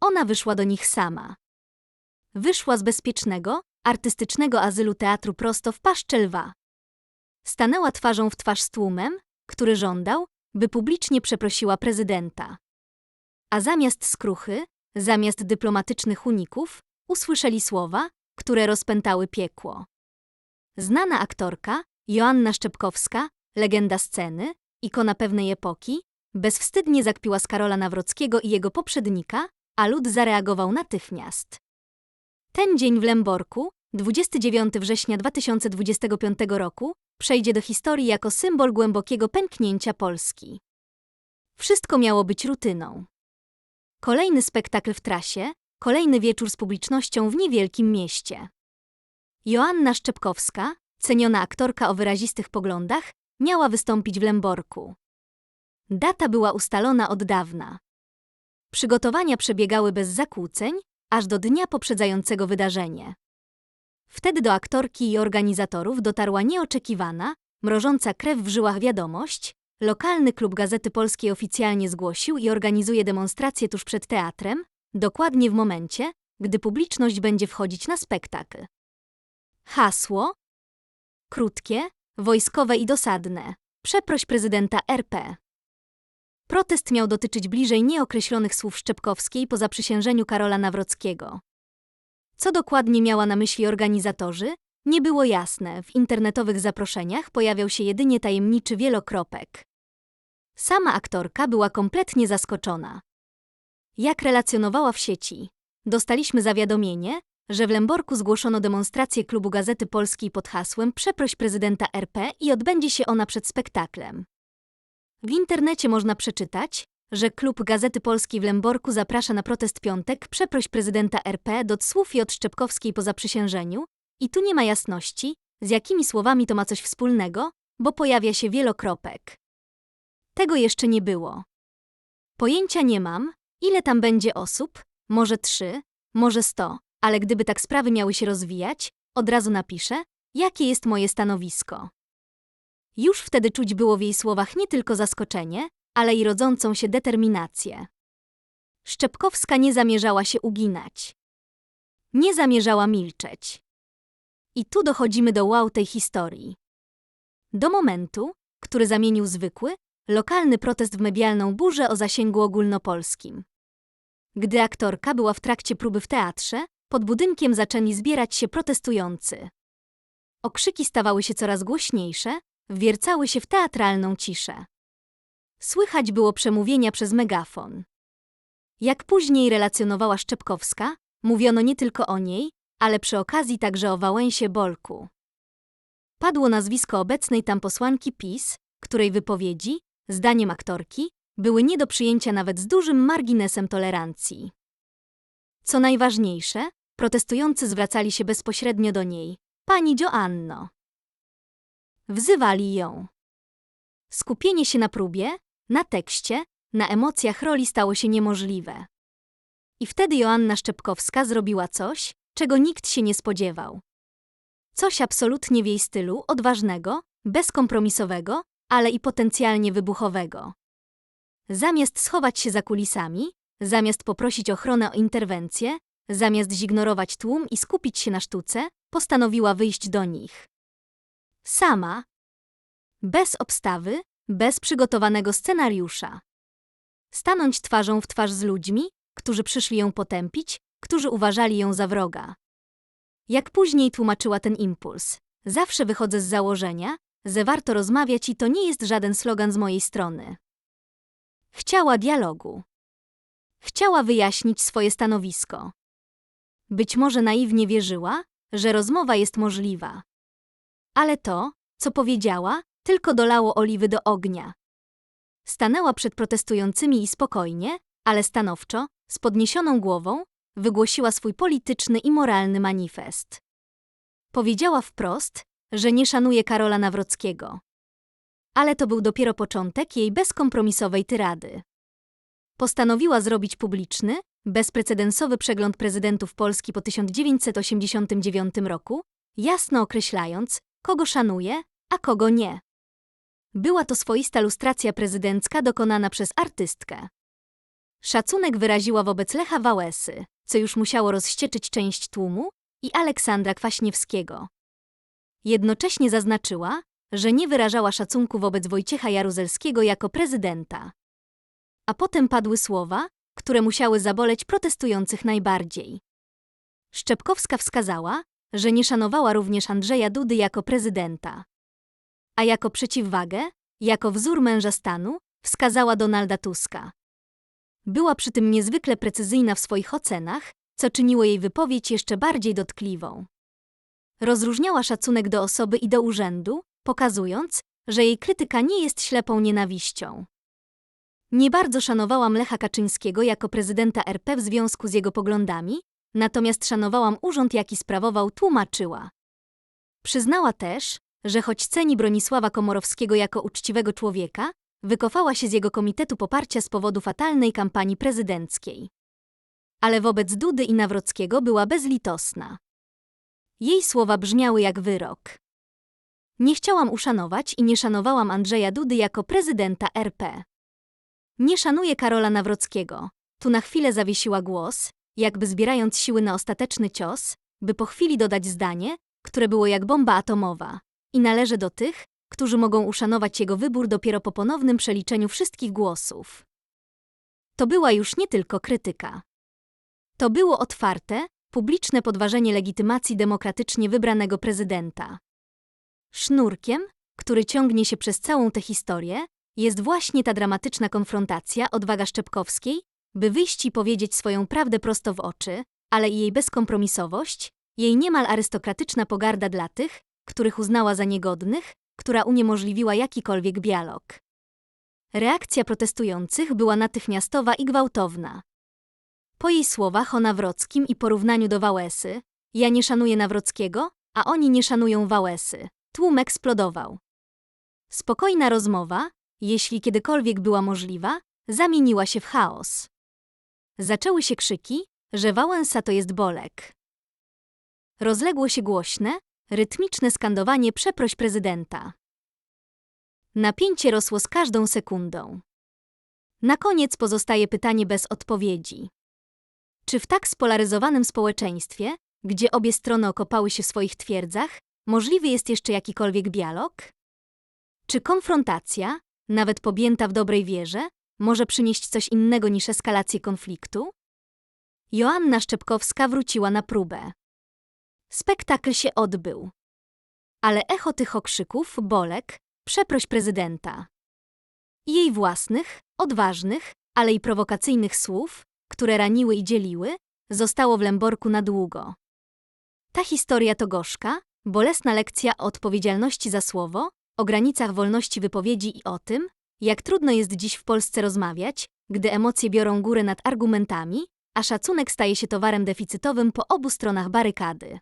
ona wyszła do nich sama. Wyszła z bezpiecznego, artystycznego azylu teatru prosto w paszczę lwa. Stanęła twarzą w twarz z tłumem, który żądał, by publicznie przeprosiła prezydenta. A zamiast skruchy, zamiast dyplomatycznych uników, usłyszeli słowa, które rozpętały piekło. Znana aktorka, Joanna Szczepkowska, legenda sceny, ikona pewnej epoki, bezwstydnie zakpiła z Karola Nawrockiego i jego poprzednika, a lud zareagował natychmiast. Ten dzień w Lęborku, 29 września 2025 roku, przejdzie do historii jako symbol głębokiego pęknięcia Polski. Wszystko miało być rutyną. Kolejny spektakl w trasie, kolejny wieczór z publicznością w niewielkim mieście. Joanna Szczepkowska, ceniona aktorka o wyrazistych poglądach, miała wystąpić w Lęborku. Data była ustalona od dawna. Przygotowania przebiegały bez zakłóceń, aż do dnia poprzedzającego wydarzenie. Wtedy do aktorki i organizatorów dotarła nieoczekiwana, mrożąca krew w żyłach wiadomość. Lokalny klub Gazety Polskiej oficjalnie zgłosił i organizuje demonstrację tuż przed teatrem, dokładnie w momencie, gdy publiczność będzie wchodzić na spektakl. Hasło krótkie, wojskowe i dosadne. Przeproś prezydenta RP. Protest miał dotyczyć bliżej nieokreślonych słów Szczepkowskiej po zaprzysiężeniu Karola Nawrockiego. Co dokładnie miała na myśli organizatorzy, nie było jasne. W internetowych zaproszeniach pojawiał się jedynie tajemniczy wielokropek. Sama aktorka była kompletnie zaskoczona. Jak relacjonowała w sieci, dostaliśmy zawiadomienie, że w Lęborku zgłoszono demonstrację klubu Gazety Polskiej pod hasłem Przeproś prezydenta RP i odbędzie się ona przed spektaklem. W internecie można przeczytać, że klub Gazety Polskiej w Lęborku zaprasza na protest piątek Przeproś prezydenta RP do słów od Szczepkowskiej po zaprzysiężeniu i tu nie ma jasności, z jakimi słowami to ma coś wspólnego, bo pojawia się wielokropek. Tego jeszcze nie było. Pojęcia nie mam, ile tam będzie osób, może trzy, może sto, ale gdyby tak sprawy miały się rozwijać, od razu napiszę, jakie jest moje stanowisko. Już wtedy czuć było w jej słowach nie tylko zaskoczenie, ale i rodzącą się determinację. Szczepkowska nie zamierzała się uginać. Nie zamierzała milczeć. I tu dochodzimy do wow tej historii. Do momentu, który zamienił zwykły, lokalny protest w medialną burzę o zasięgu ogólnopolskim. Gdy aktorka była w trakcie próby w teatrze, pod budynkiem zaczęli zbierać się protestujący. Okrzyki stawały się coraz głośniejsze, wwiercały się w teatralną ciszę. Słychać było przemówienia przez megafon. Jak później relacjonowała Szczepkowska, mówiono nie tylko o niej, ale przy okazji także o Wałęsie Bolku. Padło nazwisko obecnej tam posłanki PiS, której wypowiedzi, zdaniem aktorki, były nie do przyjęcia nawet z dużym marginesem tolerancji. Co najważniejsze, protestujący zwracali się bezpośrednio do niej. Pani Joanno. Wzywali ją. Skupienie się na próbie, na tekście, na emocjach roli stało się niemożliwe. I wtedy Joanna Szczepkowska zrobiła coś, czego nikt się nie spodziewał. Coś absolutnie w jej stylu, odważnego, bezkompromisowego, ale i potencjalnie wybuchowego. Zamiast schować się za kulisami, zamiast poprosić ochronę o interwencję, zamiast zignorować tłum i skupić się na sztuce, postanowiła wyjść do nich. Sama. Bez obstawy, bez przygotowanego scenariusza. Stanąć twarzą w twarz z ludźmi, którzy przyszli ją potępić, którzy uważali ją za wroga. Jak później tłumaczyła ten impuls, zawsze wychodzę z założenia, że warto rozmawiać i to nie jest żaden slogan z mojej strony. Chciała dialogu. Chciała wyjaśnić swoje stanowisko. Być może naiwnie wierzyła, że rozmowa jest możliwa. Ale to, co powiedziała, tylko dolało oliwy do ognia. Stanęła przed protestującymi i spokojnie, ale stanowczo, z podniesioną głową, wygłosiła swój polityczny i moralny manifest. Powiedziała wprost, że nie szanuje Karola Nawrockiego. Ale to był dopiero początek jej bezkompromisowej tyrady. Postanowiła zrobić publiczny, bezprecedensowy przegląd prezydentów Polski po 1989 roku, jasno określając, kogo szanuje, a kogo nie. Była to swoista lustracja prezydencka dokonana przez artystkę. Szacunek wyraziła wobec Lecha Wałęsy, co już musiało rozścieczyć część tłumu, i Aleksandra Kwaśniewskiego. Jednocześnie zaznaczyła, że nie wyrażała szacunku wobec Wojciecha Jaruzelskiego jako prezydenta. A potem padły słowa, które musiały zaboleć protestujących najbardziej. Szczepkowska wskazała, że nie szanowała również Andrzeja Dudy jako prezydenta. A jako przeciwwagę, jako wzór męża stanu, wskazała Donalda Tuska. Była przy tym niezwykle precyzyjna w swoich ocenach, co czyniło jej wypowiedź jeszcze bardziej dotkliwą. Rozróżniała szacunek do osoby i do urzędu, pokazując, że jej krytyka nie jest ślepą nienawiścią. Nie bardzo szanowałam Lecha Kaczyńskiego jako prezydenta RP w związku z jego poglądami, natomiast szanowałam urząd, jaki sprawował, tłumaczyła. Przyznała też, że choć ceni Bronisława Komorowskiego jako uczciwego człowieka, wykofała się z jego komitetu poparcia z powodu fatalnej kampanii prezydenckiej. Ale wobec Dudy i Nawrockiego była bezlitosna. Jej słowa brzmiały jak wyrok. Nie chciałam uszanować i nie szanowałam Andrzeja Dudy jako prezydenta RP. Nie szanuję Karola Nawrockiego. Tu na chwilę zawiesiła głos, jakby zbierając siły na ostateczny cios, by po chwili dodać zdanie, które było jak bomba atomowa. I należy do tych, którzy mogą uszanować jego wybór dopiero po ponownym przeliczeniu wszystkich głosów. To była już nie tylko krytyka. To było otwarte, publiczne podważenie legitymacji demokratycznie wybranego prezydenta. Sznurkiem, który ciągnie się przez całą tę historię, jest właśnie ta dramatyczna konfrontacja odwaga Szczepkowskiej, by wyjść i powiedzieć swoją prawdę prosto w oczy, ale i jej bezkompromisowość, jej niemal arystokratyczna pogarda dla tych, których uznała za niegodnych, która uniemożliwiła jakikolwiek dialog. Reakcja protestujących była natychmiastowa i gwałtowna. Po jej słowach o Nawrockim i porównaniu do Wałęsy, ja nie szanuję Nawrockiego, a oni nie szanują Wałęsy. Tłum eksplodował. Spokojna rozmowa, jeśli kiedykolwiek była możliwa, zamieniła się w chaos. Zaczęły się krzyki, że Wałęsa to jest Bolek. Rozległo się głośne, rytmiczne skandowanie przeproś prezydenta. Napięcie rosło z każdą sekundą. Na koniec pozostaje pytanie bez odpowiedzi. Czy w tak spolaryzowanym społeczeństwie, gdzie obie strony okopały się w swoich twierdzach, możliwy jest jeszcze jakikolwiek dialog? Czy konfrontacja, nawet pobięta w dobrej wierze, może przynieść coś innego niż eskalację konfliktu? Joanna Szczepkowska wróciła na próbę. Spektakl się odbył. Ale echo tych okrzyków, bolek, przeproś prezydenta. Jej własnych, odważnych, ale i prowokacyjnych słów, które raniły i dzieliły, zostało w Lęborku na długo. Ta historia to gorzka, bolesna lekcja o odpowiedzialności za słowo, o granicach wolności wypowiedzi i o tym, jak trudno jest dziś w Polsce rozmawiać, gdy emocje biorą górę nad argumentami, a szacunek staje się towarem deficytowym po obu stronach barykady.